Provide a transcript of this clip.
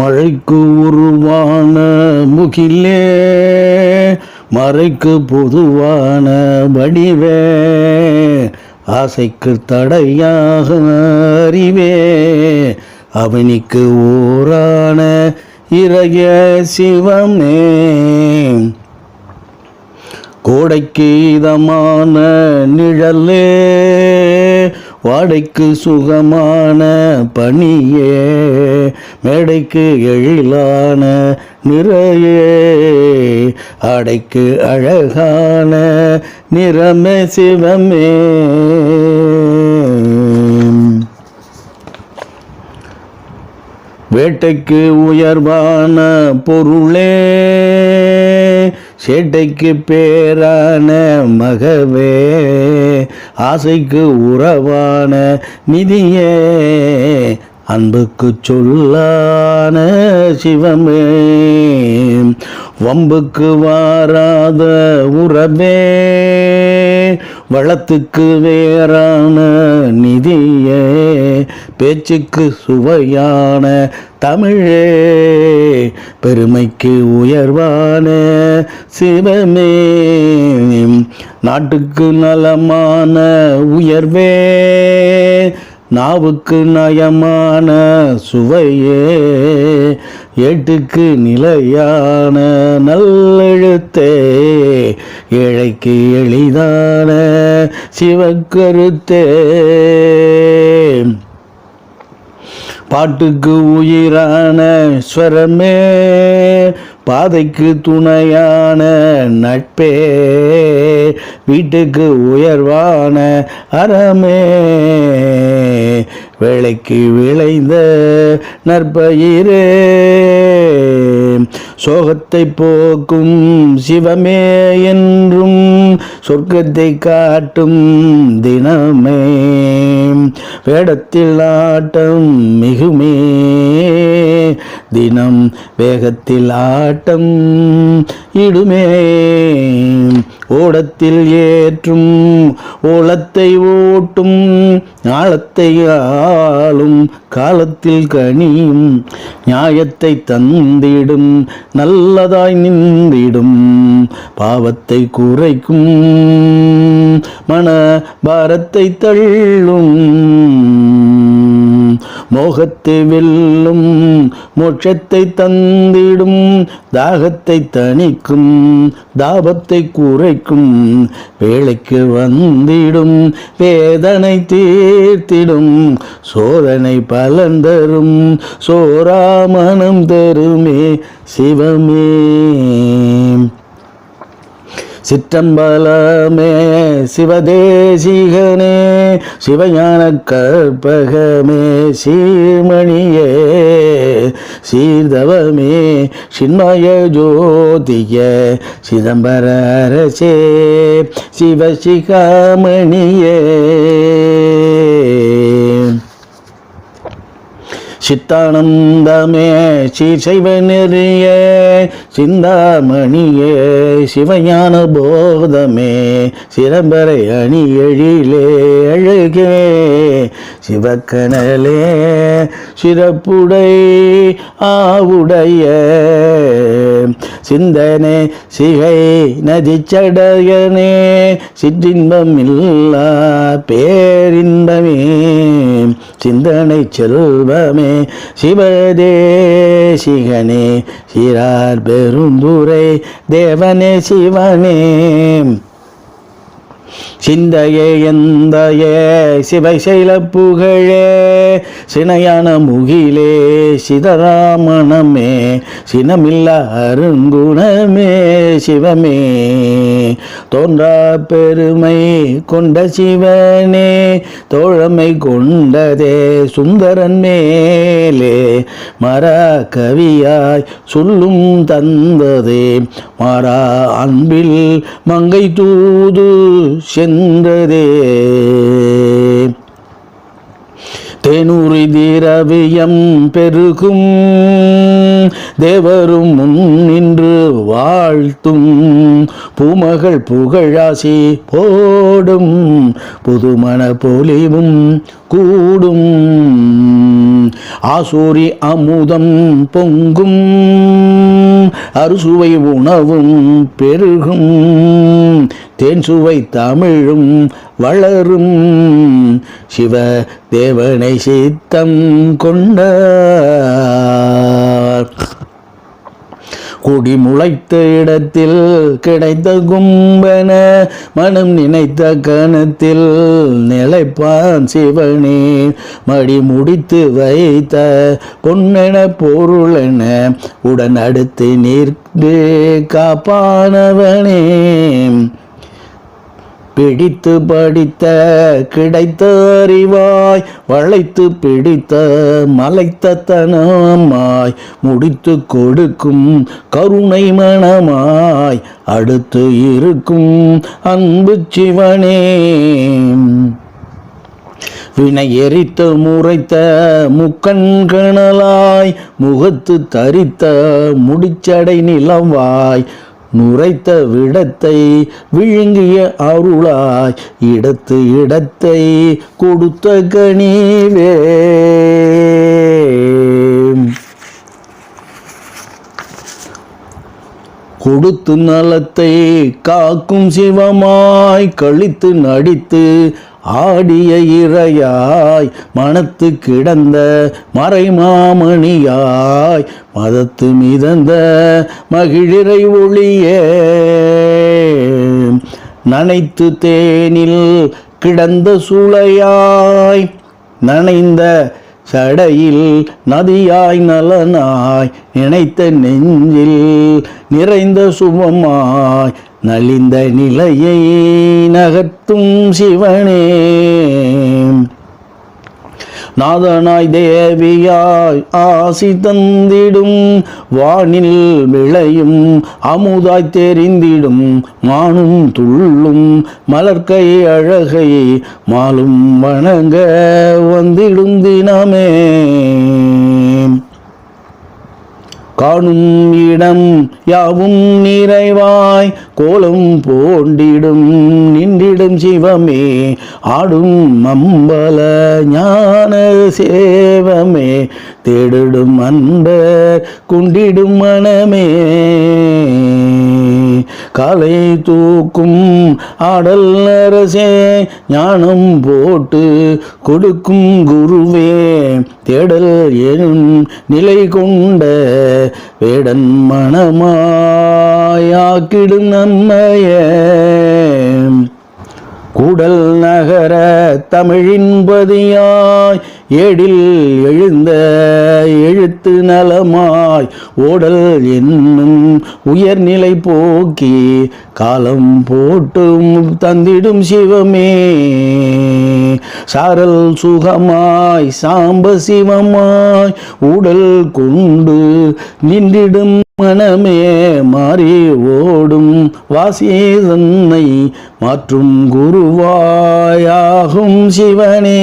மழைக்கு உருவான முகிலே மறைக்கு பொதுவான வடிவே ஆசைக்கு தடையாக அறிவே அவனிக்கு ஊரான இறைய சிவமே. கோடைக்கு இதமான நிழலே வாடைக்கு சுகமான பனியே மேடைக்கு எழிலான நிறையே ஆடைக்கு அழகான நிறமே சிவமே. வேட்டைக்கு உயர்வான பொருளே சேட்டைக்கு பேரான மகவே ஆசைக்கு உறவான நிதியே அன்புக்கு சொல்லான சிவமே. வம்புக்கு வாராத உறவே வளத்துக்கு வேறான நிதியே பேச்சுக்கு சுவையான தமிழே பெருமைக்கு உயர்வான சிவமே. நாட்டுக்கு நலமான உயர்வே நாவுக்கு நயமான சுவையே. ஏட்டுக்கு நிலையான நல்லெழுத்தே ஏழைக்கு எளிதான சிவக்கருத்தே. பாட்டுக்கு உயிரான ஸ்வரமே பாதைக்கு துணையான நட்பே. வீட்டுக்கு உயர்வான அறமே. வேலைக்கு விளைந்த நற்பயிரே. சோகத்தை போக்கும் சிவமே என்றும் சொர்க்கத்தை காட்டும் தினமே. வேடத்தில் ஆட்டம் மிகுமே. தினம் வேகத்தில் ஆட்டம் இடுமே. ஓடத்தில் ஏற்றும் ஓலத்தை ஓட்டும் ஆழத்தை ஆளும் காலத்தில் கனியும் நியாயத்தை தந்திடும் நல்லதாய் நின்றிடும் பாவத்தை குறைக்கும் மன பாரத்தை தள்ளும் மோகத்தை வெல்லும் மோட்சத்தை தந்திடும் தாகத்தை தணிக்கும் தாபத்தை குறைக்கும் வேலைக்கு வந்திடும் வேதனை தீர்த்திடும் சோதனை பலன் தரும் சோராமணம் தருமே சிவமே. சிற்றம்பலமே சிவதேசிகனே சிவஞான கற்பகமே சீர்மணியே சீர்தவமே சின்மய ஜோதிய சிதம்பர அரசே சிவசிகாமணியே. சித்தானந்தமே ஸ்ரீசைவ நெறிய சிந்தாமணியே சிவஞான போதமே சிரம்பரை அணி எழிலே அழகே சிவக்கனலே சிறப்புடை ஆவுடைய சிந்தனே சிகை நதிச்சடையனே சிற்றின்பம் இல்லா பேரின்பமே சிந்தனை செல்வமே சிவதேசிகனே சிறார் பெருந்துரை தேவனே சிவனே. சிந்தையே எந்தையே சிவை செயல புகழே சினையான முகிலே சிதராமணமே சினமில்லா அருங்குணமே சிவமே. தோன்றா பெருமை கொண்ட சிவனே தோழமை கொண்டதே சுந்தரன் மேலே. மர கவியாய் சொல்லும் தந்ததே மாறா அன்பில் மங்கை தூது சென்றதே. தேனூரி திரவியம் பெருகும் தேவரும் முன் நின்று வாழ்த்தும். பூமகள் புகழாசி போடும் புதுமண பொலிவும் கூடும். ஆசூரி அமுதம் பொங்கும். அறுசுவை உணவும் பெருகும். தேன் சுவை தமிழும் வளரும். சிவ தேவனை சித்தம் கொண்ட குடி முளைத்த இடத்தில் கிடைத்த கும்பன மனம் நினைத்த கணத்தில் நிலைப்பான் சிவனே. மடி முடித்து வைத்த பொன்னென பொருளென உடன் அடுத்து நிற்கு காப்பானவனே. பிடித்து படித்த கிடைத்த அறிவாய் வளைத்து பிடித்த மலைத்த தனமாய் முடித்து கொடுக்கும் கருணை மனமாய் அடுத்து இருக்கும் அன்பு சிவனே. வினை எரித்த முறைத்த முக்கண்கணலாய் முகத்து தரித்த முடிச்சடை நிலவாய் நுரைத்த விடத்தை விழுங்கிய அருளாய் இடத்து இடத்தை கொடுத்த கனிவே. கொடுத்து நலத்தை காக்கும் சிவமாய் கழித்து நடித்து ஆடிய இறையாய் மனத்து கிடந்த மறைமாமணியாய் மதத்து மிதந்த மகிழிறை ஒளியே. நனைத்து தேனில் கிடந்த சூளையாய் நனைந்த சடையில் நதியாய் நலனாய் நினைத்த நெஞ்சில் நிறைந்த சுபமாய் நலிந்த நிலையை நகர்த்தும் சிவனே. நாதனாய் தேவியாய் ஆசி தந்திடும் வானில் விளையும் அமுதாய் தெரிந்திடும் மானும் துள்ளும் மலர்க்கை அழகை மாலும் வணங்க வந்திடும் தினமே. காணும் இடம் யாவும் நிறைவாய். கோலம் போண்டிடும் நின்றிடும் சிவமே. ஆடும் மம்பல ஞான சேவமே. தேடிடும் அன்பர் குண்டிடும் மனமே. கலை தூக்கும் ஆடல் அரசே ஞானம் போட்டு கொடுக்கும் குருவே. தேடல் எனும் நிலை கொண்ட வேடன் மனமாயாக்கிடும் நம்மையே கூடல் நகர தமிழின் எழில் எழுந்த எழுத்து நலமாய் ஓடல் என்னும் உயர்நிலை போக்கி காலம் போட்டும் தந்திடும் சிவமே. சாரல் சுகமாய் சாம்ப சிவமாய் உடல் கொண்டு நின்றிடும் மனமே. மாறி ஓடும் வாசேதன்னை மாற்றும் குருவாயாகும் சிவனே.